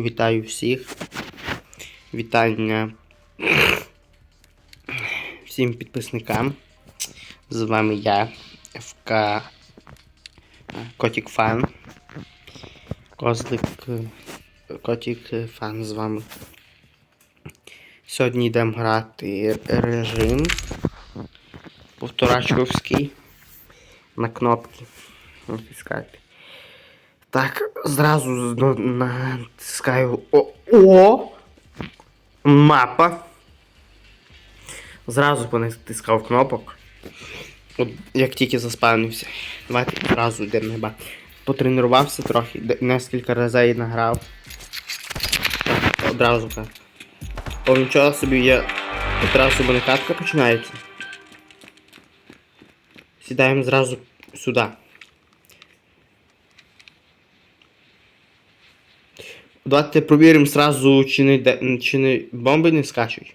Вітаю всіх. Вітання всім підписникам. З вами я, ФК Котік Фан. Козлик е, Котік Фан з вами. Сьогодні йдемо грати режим повторачковський на кнопки. Натискайте. Так, зразу натискаю. О! О! Мапа. Зразу понатискав кнопок. От як тільки заспавнився. Давайте зразу йдемо на ба. Потренувався трохи, нескільки разів награв. Так, одразу так. О, нічого собі я одразу мене катка починається. Сідаємо зразу сюди. Давайте провіримо сразу, чи не, чи не бомби не скачуть.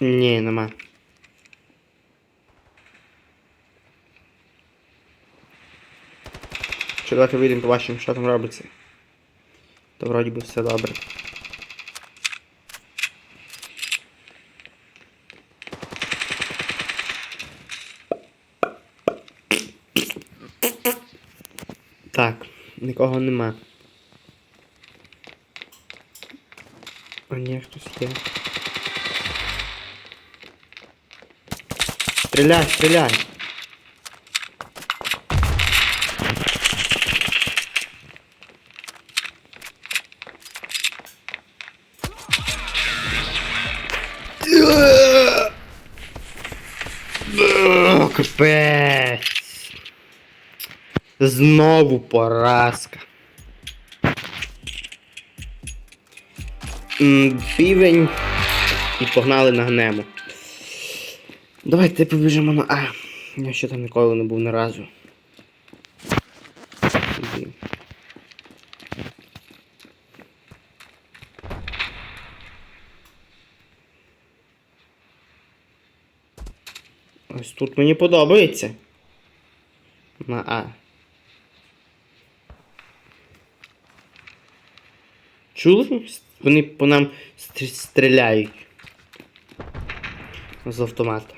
Ні, нема. Що давайте вийдемо, побачимо, що там робиться. То вроді би все добре. Так, нікого нема. А ні, хтось є. Стріляй, стріляй! Капець! Знову поразка. Півень і погнали на гнему. Давайте побіжимо на. А, я ще там ніколи не був ні разу. Ось тут мені подобається. На А. Чули? Вони по нам стр- стріляють. З автомата.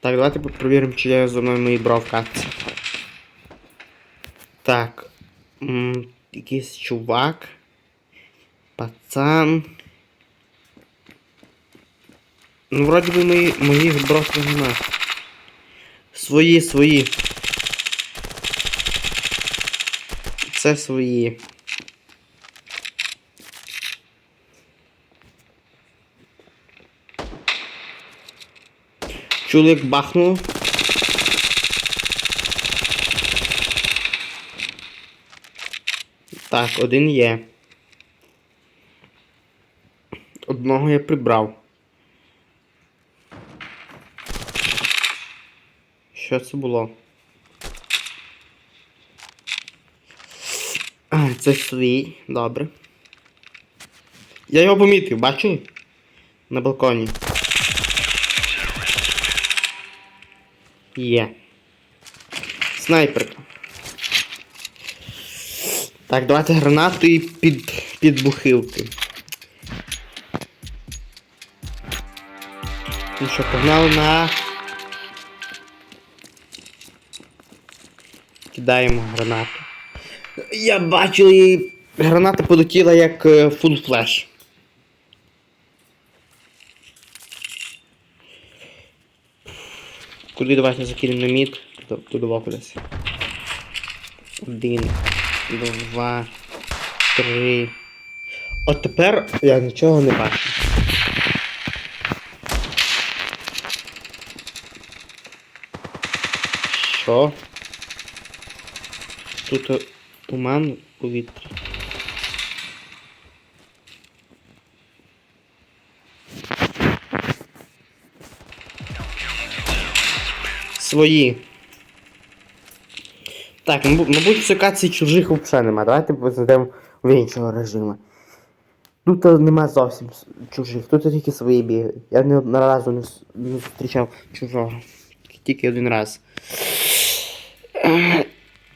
Так, давайте перевіримо, чи я за мною мої брав катці. Так. М, якийсь чувак. Пацан. Ну, вроді би мої, моїх бросів нема. Свої, свої. Це свої. Чулик бахнув. Так, один є. Одного я прибрав. Що це було? А, це свій, добре. Я його помітив, бачили? На балконі. Є. Снайперка. Так, давайте гранату і під, бухилки. Ну що, погнали на. Кидаємо гранату. Я бачив і граната полетіла як е, full флеш. Куди давайте закинемо на мід? Ту- Туди кудись. Один, два, три. От тепер я нічого не бачу. Що? Тут туман у повітрі. Свої. Так, мабу- мабуть, в секації чужих взагалі нема. Давайте зайдемо в іншого режиму. Тут нема зовсім чужих, тут тільки свої бігають. Я ні одного разу не, зустрічав чужого. Тільки один раз.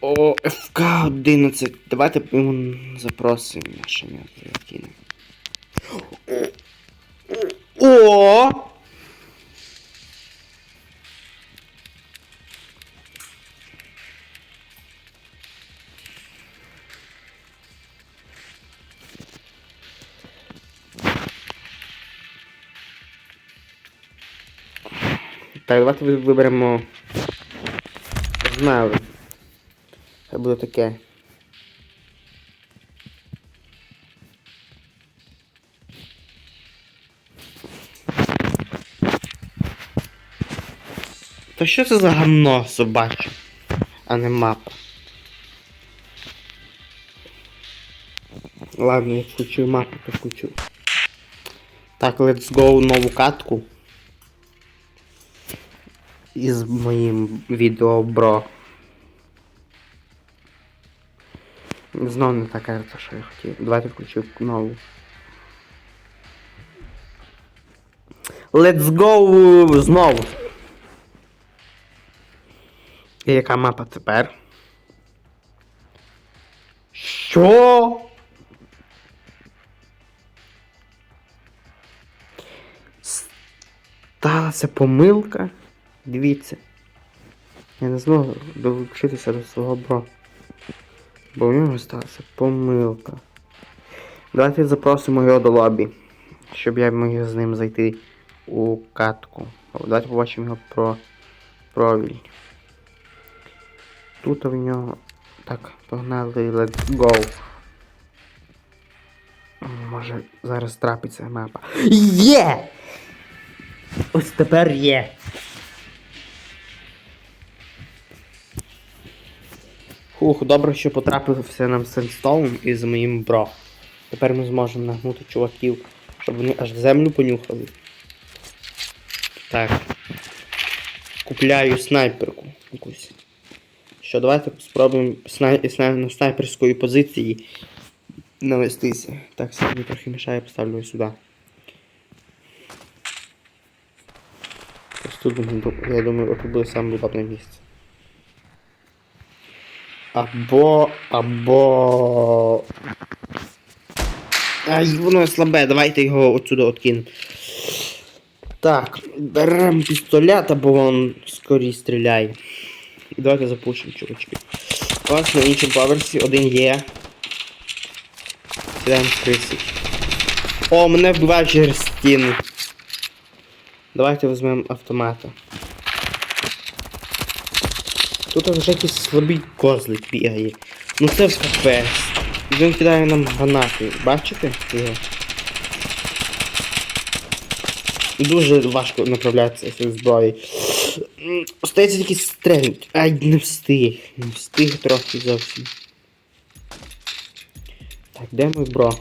О, ФК 11. Давайте йому запросимо. О! Так, давайте виберемо. Знаю. Хай буде таке. Та що це за гамно собаче, а не мапа? Ладно, я включу мапу, то включу. Так, let's go нову катку. Із моїм відео бро. Знову не та карта, що я хотів. Давайте включу нову. Let's go знову. І яка мапа тепер? Що? Сталася помилка. Дивіться. Я не зможу долучитися до свого бро. Бо в нього сталася помилка. Давайте запросимо його до лобі. Щоб я міг з ним зайти у катку. Давайте побачимо його про провіль. Тут в нього. Так, погнали, let's go. Може зараз трапиться мапа. Є! Ось тепер є. Хух, добре, що потрапився нам Сенстоун із моїм бро. Тепер ми зможемо нагнути чуваків, щоб вони аж землю понюхали. Так. Купляю снайперку якусь. Що, давайте спробуємо снай... снай... на снайперської позиції навестися. Так, сьогодні трохи мішає, поставлю сюди. Тут, я думаю, тут буде саме удобне місце. Або. Або. Ай, воно слабе, давайте його отсюди откинемо. Так, беремо пістолет, або він скоріше стріляє. І давайте запушимо, чувачки. У вас на іншому поверсі один є. Сідаємо в крисі. О, мене вбивають через стіну. Давайте візьмемо автомата. Тут вже якийсь слабий козлик бігає. Ну це в кафе. Він кидає нам гранати. Бачите його? Дуже важко направлятися зі зброї. Остається тільки стрельнуть. Ай, не встиг. Не встиг трохи зовсім. Так, де мій бро?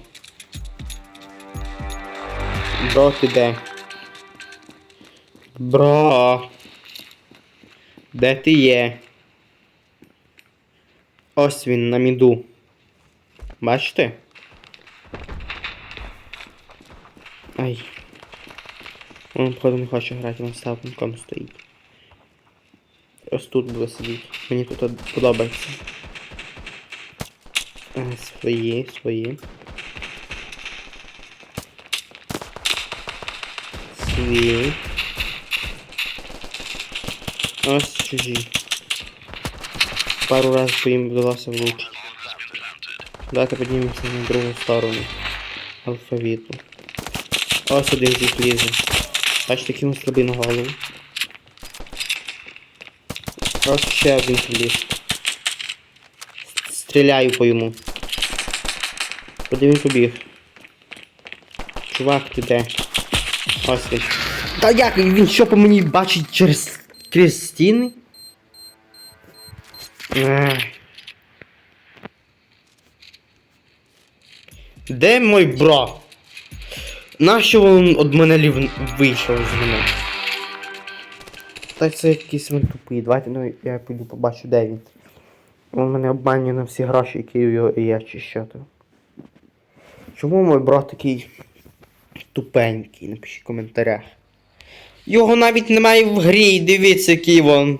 Бро, ти де? Бро. Де ти є? Ось він на міду. Бачите? Ай. Він, походу, не хоче грати, він став стоїть. Ось тут буде сидіти. Мені тут подобається. А, свої, свої. Свої. Ось чужі. Пару разів по їм вдалося влучити. Давайте піднімемося на другу сторону алфавіту. Ось один з їх лізе. Бачите, він слабий на голову. Ось ще один ліз. Стріляю по йому. Куди він? Чувак, ти де? Ось він. Та як він що по мені бачить через крізь стіни? Де мой бро? Нащо він від мене лів... вийшов з мене? Та це якийсь він тупий. Давайте ну, я піду побачу, де він. Він мене обманює на всі гроші, які його є, чи що то. Чому мой брат такий тупенький? Напишіть в коментарях. Його навіть немає в грі, дивіться, який він.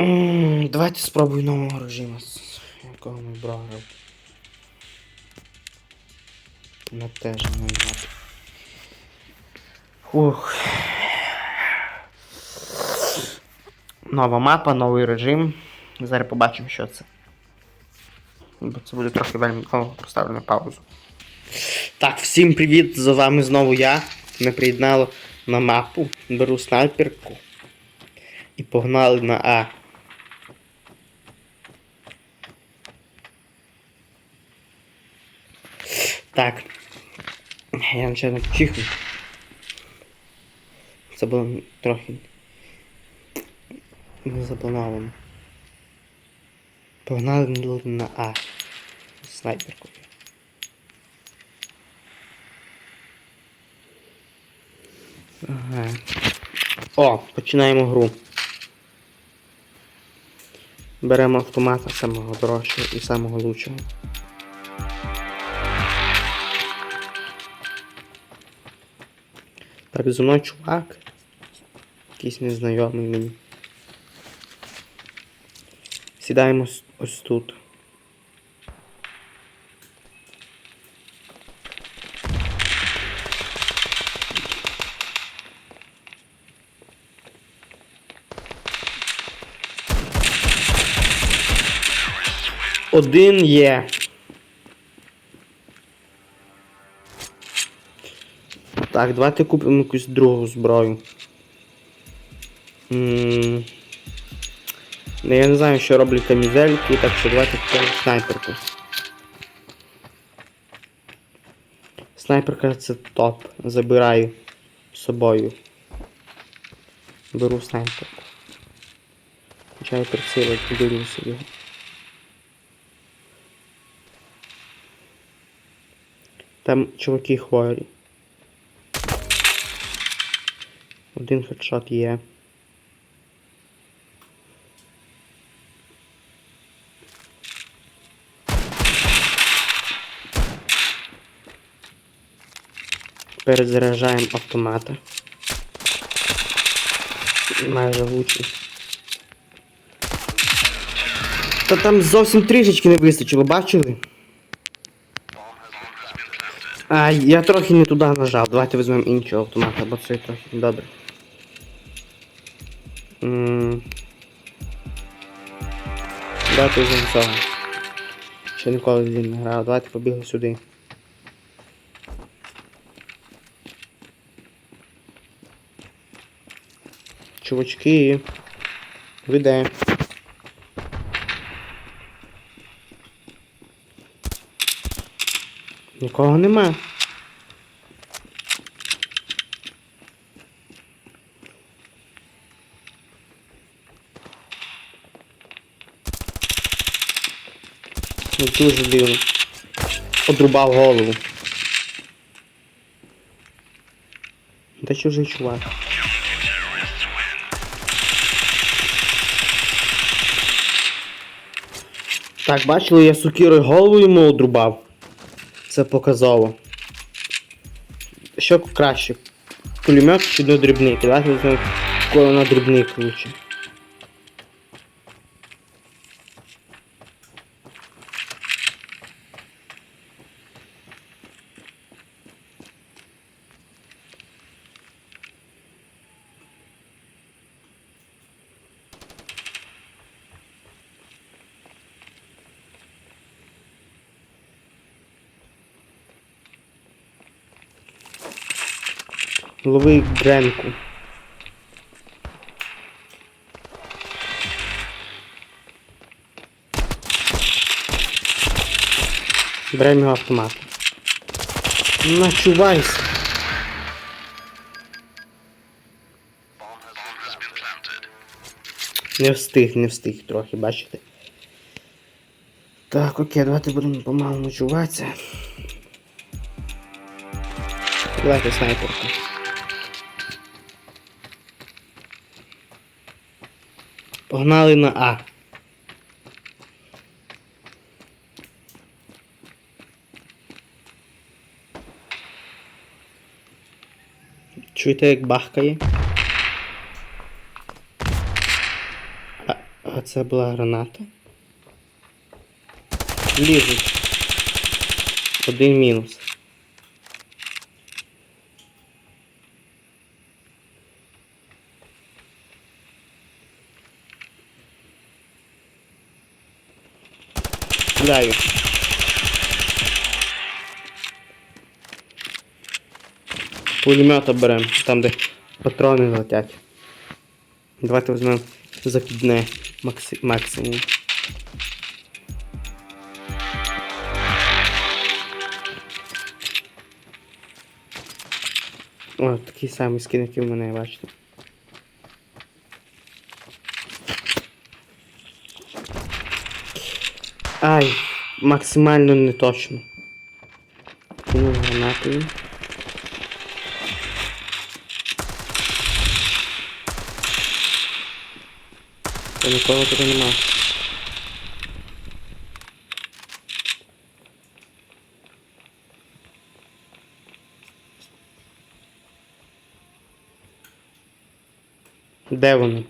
Давайте спробую нового режиму, якого ми брали. На теж мати. Фух. Нова мапа, новий режим. Зараз побачимо, що це. Бо це буде трохи вельми довго поставлю на паузу. Так, всім привіт! З вами знову я. Мене приєднало на мапу. Беру снайперку. І погнали на А. Так. Я начально чихну. Це було трохи не заплановано. Погнали на А. Снайперку. Ага. О, починаємо гру. Беремо автомата самого дорожчого і самого лучшого. Так, зі чувак. Якийсь незнайомий мені. Сідаємо ось тут. Один є. Так, давайте купимо якусь другу зброю. М, Ну, я не знаю, що роблять камізельки, так що давайте купимо снайперку. Снайперка це топ. Забираю з собою. Беру снайперку. Включаю приціл, беру собі. Там чуваки хворі. Один хедшот є. Перезаряджаємо автомата. Майже влучив. Та там зовсім трішечки не вистачило, бачили? А, я трохи не туди нажав. Давайте візьмемо іншого автомата, бо це трохи недобре. Давайте візьмемо цього. Ще ніколи ним не грав. Давайте побігли сюди. Чувачки. Ви де? Нікого нема. Ну, Дуже дивно. Одрубав голову. Де чужий чувак? Так, бачили, я сукірою голову йому одрубав. Це показово. Що краще? Кулемет чи до дрібники? Давайте візьмемо коли на дрібник лучше. Лови бренку. Беремо його автомат. Начувайся. Не встиг, не встиг трохи, бачите. Так, окей, давайте будемо помалу ночуватися. Давайте снайперку. Погнали на А. Чуєте, як бахкає? А, А це була граната. Лізуть. Один мінус. Стріляю. Пулемета беремо, там де патрони летять. Давайте візьмемо закидне макси- максимум. О, такий самий скин, який в мене, бачите. Ай, максимально не точно. Кинув гранатою. Та нікого тут нема. Де вони?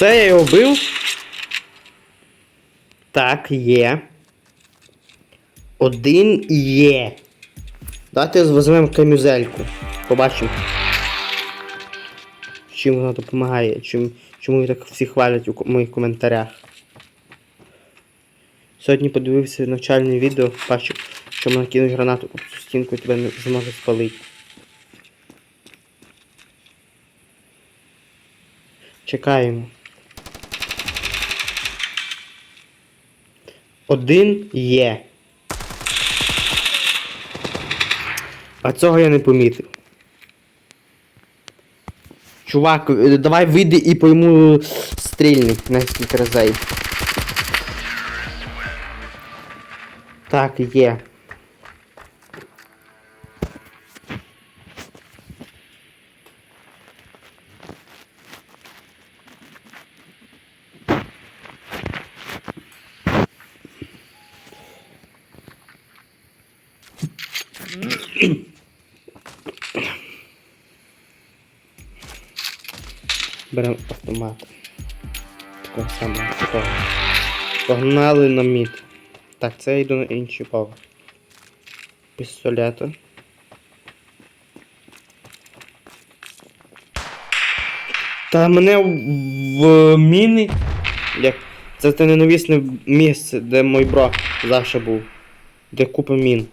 Все, я його вбив. Так, є. Один є. Давайте візьмемо камюзельку. Побачимо. Чим вона допомагає, чим, чому так всі хвалять у моїх коментарях. Сьогодні подивився навчальне відео, бачив, що мене кинуть гранату об цю стінку і тебе не зможе спалити. Чекаємо. Один є. А цього я не помітив. Чувак, е, давай вийди і пойму стрільни на разей. Так, є. Погнали на мід. Так, це я йду на інший поверх. Пістолета. Та мене в, в міни. Як. Це те ненависне місце, де мій бро завжди був. Де купа мін.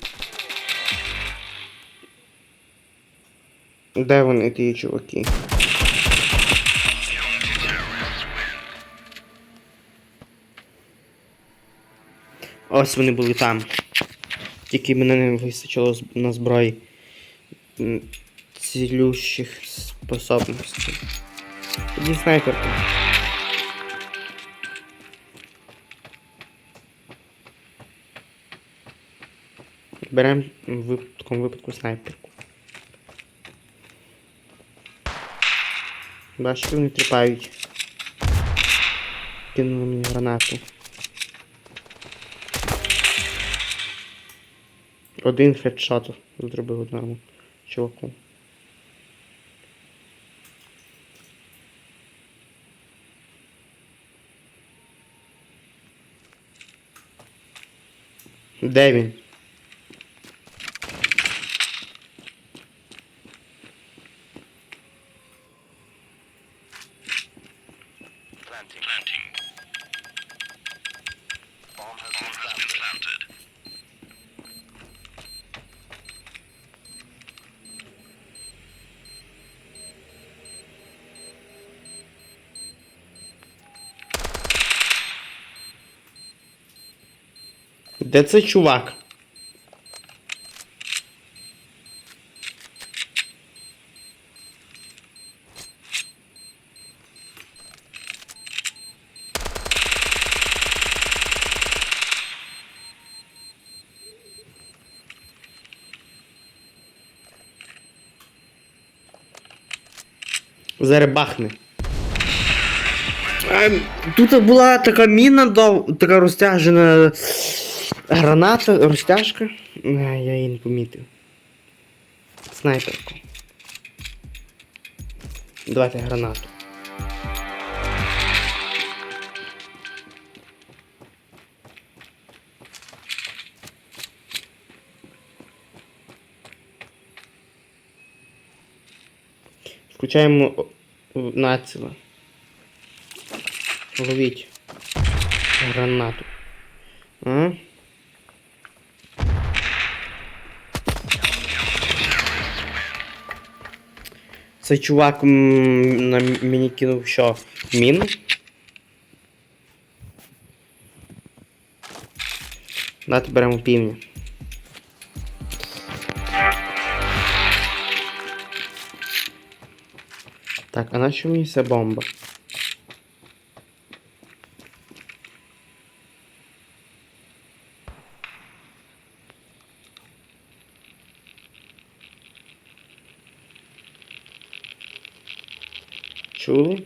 Де вони ті чуваки? Ось вони були там. Тільки мене не вистачило на зброї цілющих способностей. Тоді снайперка. Беремо в такому випадку снайперку. Бачите, вони тріпають. Кинули мені гранату. Один хедшат зробив одному чуваку. Де він? Де цей чувак? Заребахне. Тут була така міна, така розтяжена граната, розтяжка. Е, Я її не помітив. Снайперку. Давайте гранату. Включаємо націла. Ловіть гранату. А? Цей чувак на мені кинув що? Мін? Давайте беремо півні. Так, а на що мені ця бомба? Чули?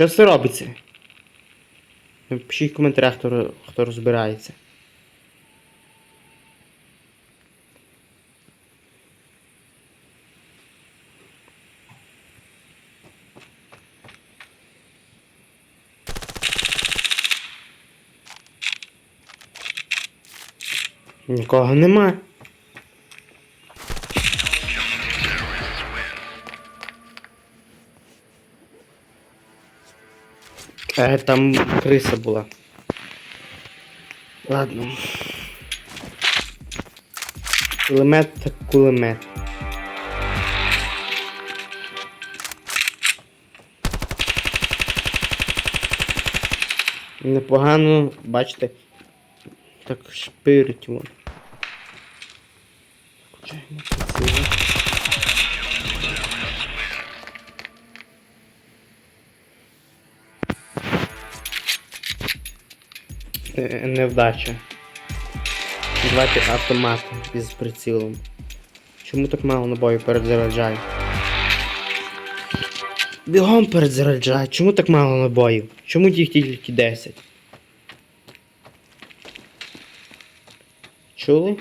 Що це робиться? Пишіть в коментарях, хто, хто розбирається. Нікого нема. Е, там криса була. Ладно. Кулемет так кулемет. Непогано, бачите, так шпирить вон. Включаємо приціли. Невдача. Давайте автомат із прицілом. Чому так мало набою перезаряджаю? Бігом перезаряджай. Чому так мало набоїв? Чому їх тільки 10? Чули?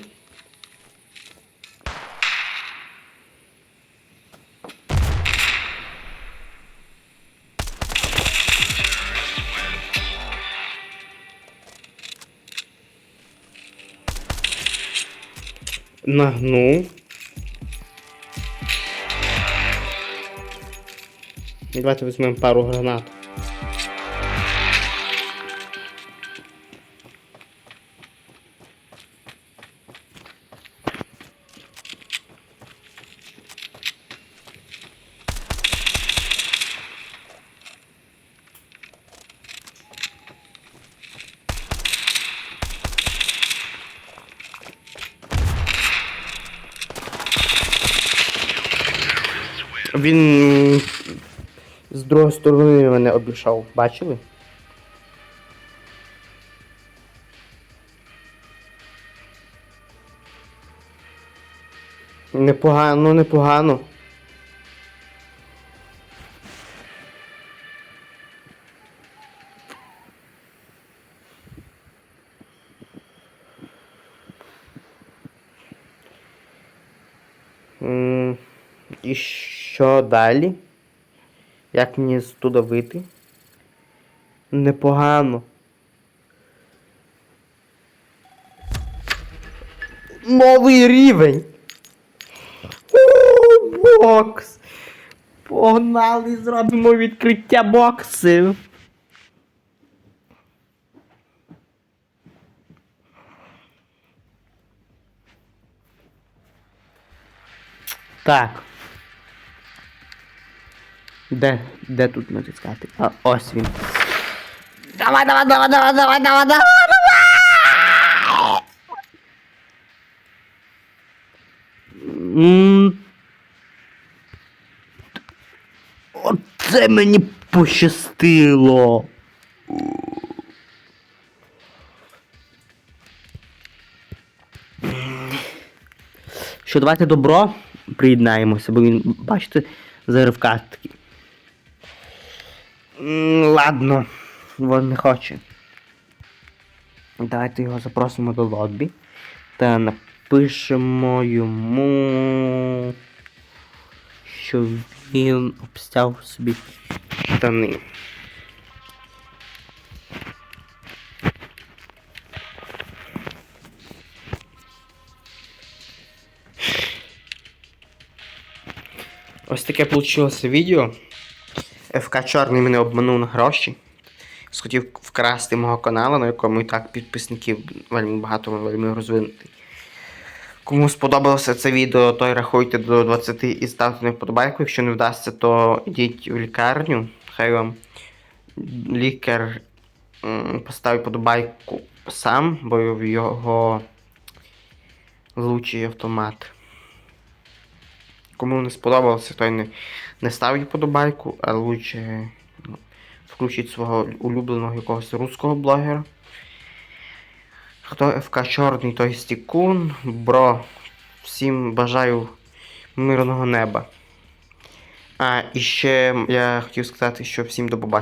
Нагнув. Давайте візьмемо пару гранат. Другої сторони мене обійшов. Бачили? Непогано, ну непогано. І що далі? Як мені туди вийти? Непогано. Новий рівень. О, бокс. Погнали, зробимо відкриття боксів. Так. Де, де тут натискати? А, ось він. Давай, давай, давай, давай, давай, давай, давай, давай! Оце мені пощастило. Що давайте добро приєднаємося, бо він, бачите, заривка такий. Ладно, він не хоче. Давайте його запросимо до лобі. Та напишемо йому, що він обстяв собі штани. Ось таке вийшло відео. ФК Чорний мене обманув на гроші. Схотів вкрасти мого каналу, на якому і так підписників вельми багато, вельми розвинутий. Кому сподобалося це відео, той рахуйте до 20 і ставте на вподобайку. Якщо не вдасться, то йдіть в лікарню. Хай вам лікар поставить подобайку сам, бо в його влучий автомат. Кому не сподобалося, той не, не ставить подобайку, а лучше ну, включить свого улюбленого якогось русського блогера. Хто ФК Чорний, той стікун. Бро, всім бажаю мирного неба. А, і ще я хотів сказати, що всім до побачення.